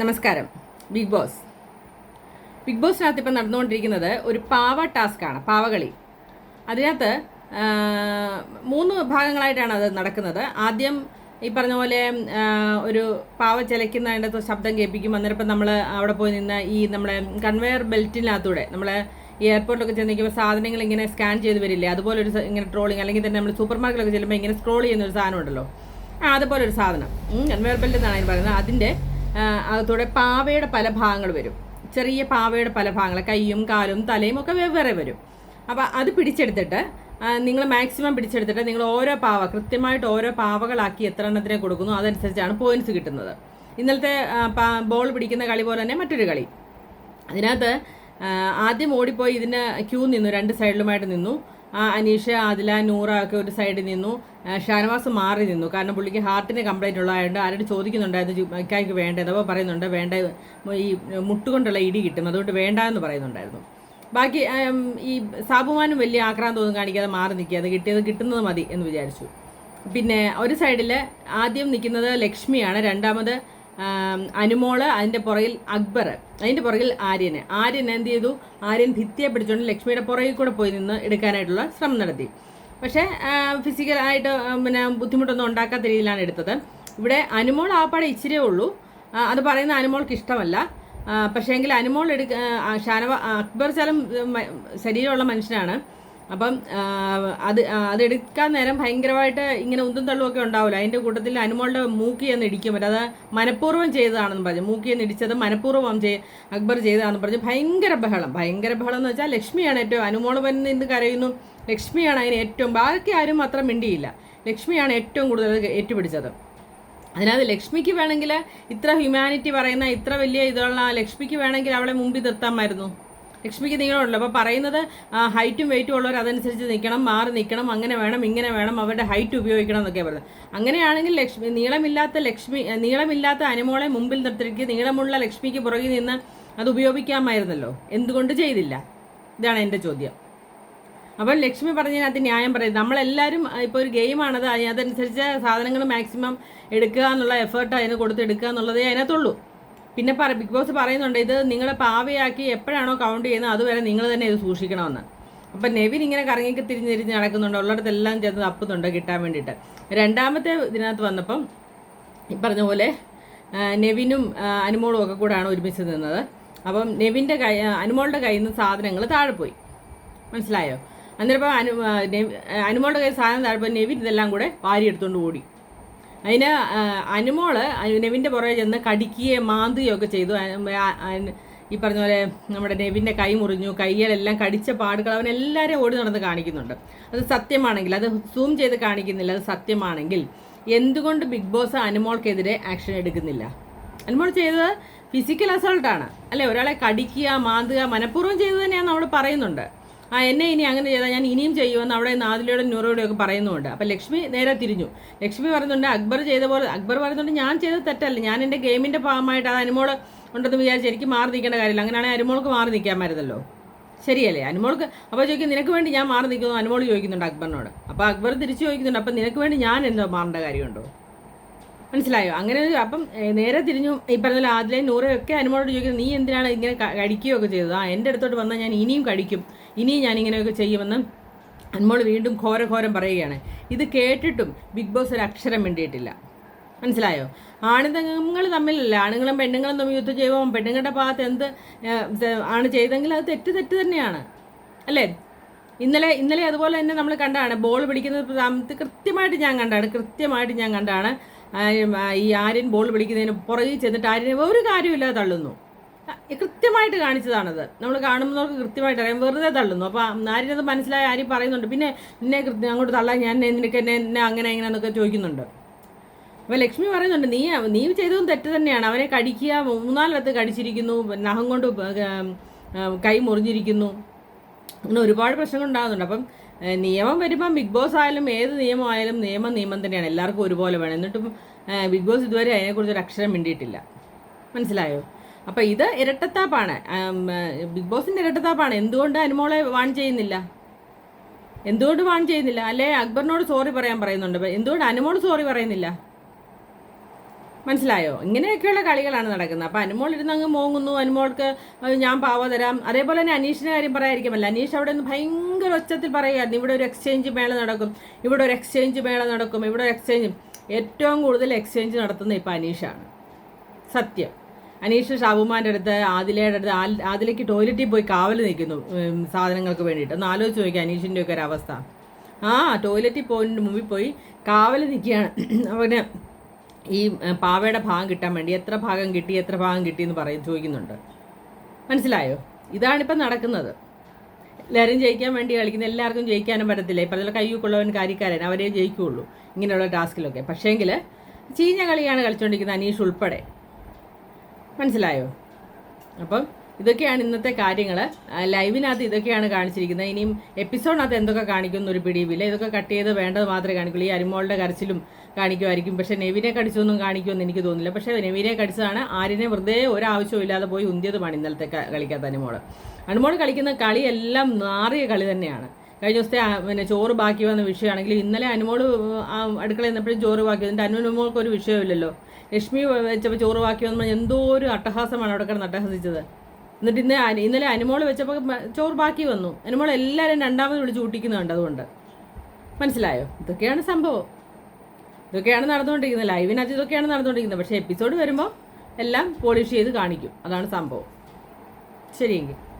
നമസ്കാരം. Big boss. Big ബോസിനകത്ത് ഇപ്പം നടന്നുകൊണ്ടിരിക്കുന്നത് ഒരു പാവ ടാസ്ക്കാണ് പാവകളി. അതിനകത്ത് മൂന്ന് ഭാഗങ്ങളായിട്ടാണ് അത് നടക്കുന്നത്. ആദ്യം ഈ പറഞ്ഞ പോലെ ഒരു പാവ ചിലയ്ക്കുന്നതിന്റെ ശബ്ദം കേൾപ്പിക്കും. അന്നേരം നമ്മൾ അവിടെ പോയി നിന്ന് ഈ നമ്മളെ കൺവെയർ ബെൽറ്റിനകത്തൂടെ നമ്മളെ ഈ എയർപോർട്ടിലൊക്കെ ചെന്ന് നിൽക്കുമ്പോൾ സാധനങ്ങൾ ഇങ്ങനെ സ്കാൻ ചെയ്ത് വരില്ലേ? അതുപോലെ ഒരു ഇങ്ങനെ ട്രോളിങ് അല്ലെങ്കിൽ തന്നെ നമ്മൾ സൂപ്പർ മാർക്കറ്റിലൊക്കെ ചെല്ലുമ്പോൾ ഇങ്ങനെ സ്ക്രോൾ ചെയ്യുന്ന ഒരു സാധനം ഉണ്ടല്ലോ. ആ അതുപോലെ ഒരു സാധനം. കൺവെയർ ബെൽറ്റ് എന്നാണ് അതിന് പറയുന്നത്. അതിന്റെ ആ, അകത്തൂടെ പാവയുടെ പല ഭാഗങ്ങൾ വരും. ചെറിയ പാവയുടെ പല ഭാഗങ്ങൾ കൈയും കാലും തലയും ഒക്കെ വെവ്വേറെ വരും. അപ്പോൾ അത് പിടിച്ചെടുത്തിട്ട് നിങ്ങൾ മാക്സിമം പിടിച്ചെടുത്തിട്ട് നിങ്ങൾ ഓരോ പാവ കൃത്യമായിട്ട് ഓരോ പാവകളാക്കി എത്ര എണ്ണത്തിനെ കൊടുക്കുന്നു അതനുസരിച്ചാണ് പോയിന്റ്സ് കിട്ടുന്നത്. ഇന്നലത്തെ ബോൾ പിടിക്കുന്ന കളി പോലെ തന്നെ മറ്റൊരു കളി. അതിനകത്ത് ആദ്യം ഓടിപ്പോയി ഇതിന് ക്യൂ നിന്നു രണ്ട് സൈഡിലുമായിട്ട് നിന്നു. അനീഷ ആദില നൂറ ഒക്കെ ഒരു സൈഡിൽ നിന്നു. ഷാനവാസ് മാറി നിന്നു. കാരണം പുള്ളിക്ക് ഹാർട്ടിന് കംപ്ലൈന്റ് ഉള്ളതായതുകൊണ്ട് ആരോട് ചോദിക്കുന്നുണ്ടായിരുന്നു ഇക്കായ്ക്ക് വേണ്ടത്. അപ്പോൾ പറയുന്നുണ്ട് വേണ്ട ഈ മുട്ടുകൊണ്ടുള്ള ഇടി കിട്ടും. അതുകൊണ്ട് വേണ്ട എന്ന് പറയുന്നുണ്ടായിരുന്നു. ബാക്കി ഈ സാബുമാനും വലിയ ആക്രാന്തമൊന്നും കാണിക്കാതെ മാറി നിൽക്കുക അത് കിട്ടിയത് കിട്ടുന്നത് മതി എന്ന് വിചാരിച്ചു. പിന്നെ ഒരു സൈഡിൽ ആദ്യം നിൽക്കുന്നത് ലക്ഷ്മിയാണ്. രണ്ടാമത് അനുമോൾ അതിന്റെ പുറകിൽ അക്ബർ അതിന്റെ പുറകിൽ ആര്യന്. ആര്യൻ എന്ത് ചെയ്തു? ആര്യൻ ഭിത്തിയെ പിടിച്ചുകൊണ്ട് ലക്ഷ്മിയുടെ പുറകിൽ കൂടെ പോയി നിന്ന് എടുക്കാനായിട്ടുള്ള ശ്രമം നടത്തി. പക്ഷേ ഫിസിക്കലായിട്ട് പിന്നെ ബുദ്ധിമുട്ടൊന്നും ഉണ്ടാക്കാത്ത രീതിയിലാണ് എടുത്തത്. ഇവിടെ അനുമോൾ ആപ്പാടെ ഇച്ചിരിയേ ഉള്ളൂ. അത് പറയുന്ന അനുമോൾക്ക് ഇഷ്ടമല്ല. പക്ഷേ എങ്കിൽ അനുമോൾ എടുക്ക ഷാനവ അക്ബർ ചലം ശരീരമുള്ള മനുഷ്യനാണ്. അപ്പം അത് അതെടുക്കാൻ നേരം ഭയങ്കരമായിട്ട് ഇങ്ങനെ ഉന്തും തള്ളുമൊക്കെ ഉണ്ടാവില്ല. അതിന്റെ കൂട്ടത്തിൽ അനുമോളുടെ മൂക്കി എന്ന് ഇടിക്കും പറ്റും. അത് മനഃപൂർവം ചെയ്തതാണെന്ന് പറഞ്ഞു. മൂക്കി എന്ന് ഇടിച്ചത് മനഃപൂർവം ചെയ് അക്ബർ ചെയ്തതാണെന്ന് പറഞ്ഞു. ഭയങ്കര ബഹളം. ഭയങ്കര ബഹളം എന്ന് വെച്ചാൽ ലക്ഷ്മിയാണ് ഏറ്റവും അനുമോൾ വന്ന് ഇന്ന് കരയുന്നു. ലക്ഷ്മിയാണ് അതിന് ഏറ്റവും ബാക്കി ആരും അത്ര മിണ്ടിയില്ല. ലക്ഷ്മിയാണ് ഏറ്റവും കൂടുതൽ ഏറ്റുപിടിച്ചത്. അതിനകത്ത് ലക്ഷ്മിക്ക് വേണമെങ്കിൽ ഇത്ര ഹ്യൂമാനിറ്റി പറയുന്ന ഇത്ര വലിയ ഇതുള്ള ലക്ഷ്മിക്ക് വേണമെങ്കിൽ അവളെ മുമ്പിൽ നിർത്താമായിരുന്നു. ലക്ഷ്മിക്ക് നീളമുണ്ടല്ലോ അപ്പോൾ പറയുന്നത് ഹൈറ്റും വെയിറ്റും ഉള്ളവർ അതനുസരിച്ച് നിൽക്കണം മാറി നിൽക്കണം അങ്ങനെ വേണം ഇങ്ങനെ വേണം അവരുടെ ഹൈറ്റ് ഉപയോഗിക്കണം എന്നൊക്കെ പറയുന്നത്. അങ്ങനെയാണെങ്കിൽ ലക്ഷ്മി നീളമില്ലാത്ത ലക്ഷ്മി നീളമില്ലാത്ത അനുമോളെ മുമ്പിൽ നിർത്തിയിരിക്കുക നീളമുള്ള ലക്ഷ്മിക്ക് പുറകിൽ നിന്ന് അത് ഉപയോഗിക്കാമായിരുന്നല്ലോ. എന്തുകൊണ്ട് ചെയ്തില്ല? ഇതാണ് എന്റെ ചോദ്യം. അപ്പോൾ ലക്ഷ്മി പറഞ്ഞതിനകത്ത് ന്യായം പറയും നമ്മളെല്ലാവരും ഇപ്പോൾ ഒരു ഗെയിമാണത് അതിനനുസരിച്ച് സാധനങ്ങൾ മാക്സിമം എടുക്കുക എന്നുള്ള എഫേർട്ട് അതിന് കൊടുത്ത് എടുക്കുക എന്നുള്ളതേ അതിനകത്തുള്ളൂ. പിന്നെ പറ ബിഗ് ബോസ് പറയുന്നുണ്ട് ഇത് നിങ്ങളെ പാവയാക്കി എപ്പോഴാണോ കൗണ്ട് ചെയ്യുന്നത് അതുവരെ നിങ്ങൾ തന്നെ ഇത് സൂക്ഷിക്കണമെന്ന്. അപ്പം നെവിൻ ഇങ്ങനെ കറങ്ങിക്ക് തിരിഞ്ഞ് തിരിഞ്ഞ് നടക്കുന്നുണ്ട് ഉള്ളിടത്തെല്ലാം ചെന്ന് തപ്പുന്നുണ്ട് കിട്ടാൻ വേണ്ടിയിട്ട്. രണ്ടാമത്തെ ഇതിനകത്ത് വന്നപ്പം ഈ പറഞ്ഞ പോലെ നെവിനും അനുമോളും ഒക്കെ കൂടാണ് ഒരുമിച്ച് നിന്നത്. അപ്പം നെവിന്റെ കൈ അനുമോളുടെ കയ്യിൽ നിന്ന് സാധനങ്ങൾ താഴെ പോയി. മനസ്സിലായോ? അന്നേരം അനു അനുമോളുടെ കയ്യിൽ സാധനം താഴെ പോയി നെവിൻ ഇതെല്ലാം കൂടെ വാരി എടുത്തുകൊണ്ട് ഓടി. അതിന് അനുമോൾ അനു- നെവിന്റെ പുറകെ ചെന്ന് കടിക്കുകയും മാന്തുകയും ഒക്കെ ചെയ്തു ഈ പറഞ്ഞ പോലെ നമ്മുടെ നെവിന്റെ കൈ മുറിഞ്ഞു കൈകളെല്ലാം കടിച്ച പാടുകൾ അവൻ ഓടി നടന്ന് കാണിക്കുന്നുണ്ട്. അത് സത്യമാണെങ്കിൽ അത് സൂം ചെയ്ത് കാണിക്കുന്നില്ല അത് സത്യമാണെങ്കിൽ എന്തുകൊണ്ട് ബിഗ് ബോസ് അനുമോൾക്കെതിരെ ആക്ഷൻ എടുക്കുന്നില്ല? അനുമോൾ ചെയ്തത് ഫിസിക്കൽ അസോൾട്ടാണ്. അല്ലെ? ഒരാളെ കടിക്കുക മാന്തുക മനഃപൂർവം ചെയ്തു തന്നെയാണ് നമ്മൾ പറയുന്നുണ്ട്. ആ എന്നെ ഇനി അങ്ങനെ ചെയ്താൽ ഞാൻ ഇനിയും ചെയ്യുമെന്ന് അവിടെ നാദിലയുടെ നൂറോടെയൊക്കെ പറയുന്നുണ്ട്. അപ്പം ലക്ഷ്മി നേരെ തിരിഞ്ഞു. ലക്ഷ്മി പറയുന്നുണ്ട് അക്ബർ ചെയ്ത പോലെ അക്ബർ പറയുന്നുണ്ട് ഞാൻ ചെയ്ത തെറ്റല്ല. ഞാൻ എന്റെ ഗെയിമിന്റെ ഭാഗമായിട്ട് അത് അനുമോൾ ഉണ്ടെന്ന് വിചാരിച്ച് എനിക്ക് മാറി നിൽക്കേണ്ട കാര്യമില്ല. അങ്ങനെയാണെങ്കിൽ അനുമോൾക്ക് മാറി നിൽക്കാമായിരുന്നല്ലോ ശരിയല്ലേ? അനുമോൾക്ക് അപ്പോൾ ചോദിക്കും നിനക്ക് വേണ്ടി ഞാൻ മാറി നിൽക്കുന്നു? അനുമോൾ ചോദിക്കുന്നുണ്ട് അക്ബറിനോട്. അപ്പോൾ അക്ബർ തിരിച്ചു ചോദിക്കുന്നുണ്ട് അപ്പം നിനക്ക് വേണ്ടി ഞാൻ എന്തോ മാറേണ്ട കാര്യമുണ്ടോ? മനസ്സിലായോ? അങ്ങനെ അപ്പം നേരെ തിരിഞ്ഞു ഈ പറഞ്ഞ ആദ്യം നൂറൊക്കെ അനുമോളോട് ചോദിക്കുന്നത് നീ എന്തിനാണ് ഇങ്ങനെ കടിക്കുകയൊക്കെ ചെയ്തത്? ആ എന്റെ അടുത്തോട്ട് വന്നാൽ ഞാൻ ഇനിയും കടിക്കും. ഇനിയും ഞാൻ ഇങ്ങനെയൊക്കെ ചെയ്യുമെന്ന് അനുമോൾ വീണ്ടും ഘോരഘോരം പറയുകയാണ്. ഇത് കേട്ടിട്ടും ബിഗ് ബോസ് ഒരു അക്ഷരം വേണ്ടിയിട്ടില്ല മനസ്സിലായോ? ആണുങ്ങൾ തമ്മിലല്ല. ആണുങ്ങളും പെണ്ണുങ്ങളും തമ്മിൽ യുദ്ധം ചെയ്യുമ്പോൾ പെണ്ണുങ്ങളുടെ ഭാഗത്ത് എന്ത് ആണ് ചെയ്തെങ്കിൽ അത് തെറ്റ് തെറ്റ് തന്നെയാണ്. അല്ലേ? ഇന്നലെ ഇന്നലെ അതുപോലെ തന്നെ നമ്മൾ കണ്ടാണ്. ബോൾ പിടിക്കുന്നത് കൃത്യമായിട്ട് ഞാൻ കണ്ടാണ്. കൃത്യമായിട്ട് ഞാൻ കണ്ടാണ്. ഈ ആര്യൻ ബോൾ പിടിക്കുന്നതിന് പുറകിൽ ചെന്നിട്ട് ആര്യനെ ഒരു കാര്യമില്ലാതെ തള്ളുന്നു. കൃത്യമായിട്ട് കാണിച്ചതാണത്. നമ്മൾ കാണുന്നവർക്ക് കൃത്യമായിട്ട് അറിയാം. വെറുതെ തള്ളുന്നു. അപ്പോൾ ആര്യനത് മനസ്സിലായ ആര്യം പറയുന്നുണ്ട്. പിന്നെ എന്നെ കൃത്യം അങ്ങോട്ട് തള്ളാൻ ഞാൻ നിനക്ക് എന്നെ എന്നെ അങ്ങനെ എങ്ങനെയാന്നൊക്കെ ചോദിക്കുന്നുണ്ട്. അപ്പോൾ ലക്ഷ്മി പറയുന്നുണ്ട് നീ നീ ചെയ്തതും തെറ്റ് തന്നെയാണ്. അവനെ കടിക്കുക. മൂന്നാലത്ത് കടിച്ചിരിക്കുന്നു. നഖം കൊണ്ട് കൈ മുറിഞ്ഞിരിക്കുന്നു. അങ്ങനെ ഒരുപാട് പ്രശ്നങ്ങൾ ഉണ്ടാകുന്നുണ്ട്. അപ്പം നിയമം വരുമ്പം ബിഗ് ബോസ് ആയാലും ഏത് നിയമമായാലും നിയമം നിയമം തന്നെയാണ്. എല്ലാവർക്കും ഒരുപോലെ വേണം. എന്നിട്ടും ബിഗ് ബോസ് ഇതുവരെ അതിനെക്കുറിച്ച് ഒരു അക്ഷരം മിണ്ടിയിട്ടില്ല. മനസ്സിലായോ? അപ്പോൾ ഇത് ഇരട്ടത്താപ്പാണ്. ബിഗ് ബോസിന്റെ ഇരട്ടത്താപ്പാണ്. എന്തുകൊണ്ട് അനുമോളെ വാൺ ചെയ്യുന്നില്ല? എന്തുകൊണ്ട് വാൺ ചെയ്യുന്നില്ല? അല്ലെ അക്ബറിനോട് സോറി പറയാൻ പറയുന്നുണ്ട്. എന്തുകൊണ്ട് അനുമോട് സോറി പറയുന്നില്ല? മനസ്സിലായോ? ഇങ്ങനെയൊക്കെയുള്ള കളികളാണ് നടക്കുന്നത്. അപ്പോൾ അനുമോൾ ഇരുന്ന് അങ്ങ് മോങ്ങുന്നു. അനുമോൾക്ക് ഞാൻ പാവ തരാം. അതേപോലെ തന്നെ അനീഷിന്റെ കാര്യം പറയാതിരിക്കുമല്ല. അനീഷ് അവിടെ നിന്ന് ഭയങ്കര ഒച്ചത്തിൽ പറയുമായിരുന്നു ഇവിടെ ഒരു എക്സ്ചേഞ്ച് മേള നടക്കും. ഇവിടെ ഒരു എക്സ്ചേഞ്ച് മേള നടക്കും. ഇവിടെ ഒരു എക്സ്ചേഞ്ച് ഏറ്റവും കൂടുതൽ എക്സ്ചേഞ്ച് നടത്തുന്ന ഇപ്പോൾ അനീഷാണ്. സത്യം. അനീഷ് ഷാബുമാന്റെ അടുത്ത് ആദിലയുടെ അടുത്ത് ആ ആദിലയ്ക്ക് ടോയ്ലറ്റിൽ പോയി കാവൽ നിൽക്കുന്നു സാധനങ്ങൾക്ക് വേണ്ടിയിട്ട്. ഒന്ന് ആലോചിച്ച് നോക്കി അനീഷിന്റെ ഒക്കെ ഒരു അവസ്ഥ. ആ ടോയ്ലറ്റിൽ പോയിന്റെ മുമ്പിൽ പോയി കാവൽ നിൽക്കുകയാണ്. അവന് ഈ പാവയുടെ ഭാഗം കിട്ടാൻ വേണ്ടി എത്ര ഭാഗം കിട്ടി എത്ര ഭാഗം കിട്ടി എന്ന് പറയും ചോദിക്കുന്നുണ്ട്. മനസ്സിലായോ? ഇതാണിപ്പം നടക്കുന്നത്. എല്ലാവരും ജയിക്കാൻ വേണ്ടി കളിക്കുന്ന എല്ലാവർക്കും ജയിക്കാനും പറ്റത്തില്ല. ഇപ്പം അതിൽ കയ്യൂക്കുള്ളവൻ കാര്യക്കാരൻ അവരെ ജയിക്കുകയുള്ളൂ. ഇങ്ങനെയുള്ള ടാസ്കിലൊക്കെ. പക്ഷേങ്കിൽ ചീഞ്ഞ കളിയാണ് കളിച്ചുകൊണ്ടിരിക്കുന്നത് അനീഷ് ഉൾപ്പെടെ. മനസ്സിലായോ? അപ്പം ഇതൊക്കെയാണ് ഇന്നത്തെ കാര്യങ്ങൾ ലൈവിനകത്ത് ഇതൊക്കെയാണ് കാണിച്ചിരിക്കുന്നത്. ഇനിയും എപ്പിസോഡിനകത്ത് എന്തൊക്കെ കാണിക്കുന്നൊരു ഒരു പിടിയുമില്ല ഇതൊക്കെ കട്ട് ചെയ്ത് വേണ്ടത് മാത്രമേ കാണിക്കുള്ളൂ. ഈ അരിമോളുടെ കരച്ചിലും കാണിക്കുമായിരിക്കും. പക്ഷേ നെവിനെ കടിച്ചൊന്നും കാണിക്കുമെന്ന് എനിക്ക് തോന്നുന്നില്ല. പക്ഷേ നെവിനെ കടിച്ചതാണ് ആരിനെ വെറുതെ ഒരാവശ്യമില്ലാതെ പോയി ഉന്തിയതുമാണ് ഇന്നലത്തെ കളിക്കാത്ത അനുമോൾ. അനുമോൾ കളിക്കുന്ന കളിയെല്ലാം നാറിയ കളി തന്നെയാണ്. കഴിഞ്ഞ ദിവസത്തെ പിന്നെ ചോറ് ബാക്കി വന്ന വിഷയമാണെങ്കിൽ ഇന്നലെ അനുമോൾ അടുക്കള നിന്നപ്പോഴും ചോറ് ബാക്കി വന്നിട്ട് അനുമോൾക്ക് ഒരു വിഷയമില്ലല്ലോ ലക്ഷ്മി വെച്ചപ്പോൾ ചോറ് ബാക്കി വന്നപ്പോൾ എന്തോ ഒരു അട്ടഹാസമാണ് അവിടെ കിടന്ന് അട്ടഹസിച്ചത്. എന്നിട്ട് ഇന്ന് ഇന്നലെ അനുമോൾ വെച്ചപ്പോൾ ചോറ് ബാക്കി വന്നു. അനുമോൾ എല്ലാവരും രണ്ടാമത് വിളിച്ച് കൂട്ടിക്കുന്നുണ്ട് അതുകൊണ്ട്. മനസ്സിലായോ? ഇതൊക്കെയാണ് സംഭവം. ഇതൊക്കെയാണ് നടന്നുകൊണ്ടിരിക്കുന്നത്. ലൈവിനകത്ത് ഇതൊക്കെയാണ് നടന്നുകൊണ്ടിരിക്കുന്നത്. പക്ഷേ എപ്പിസോഡ് വരുമ്പോൾ എല്ലാം പോളിഷ് ചെയ്ത് കാണിക്കും. അതാണ് സംഭവം. ശരിയെങ്കിൽ.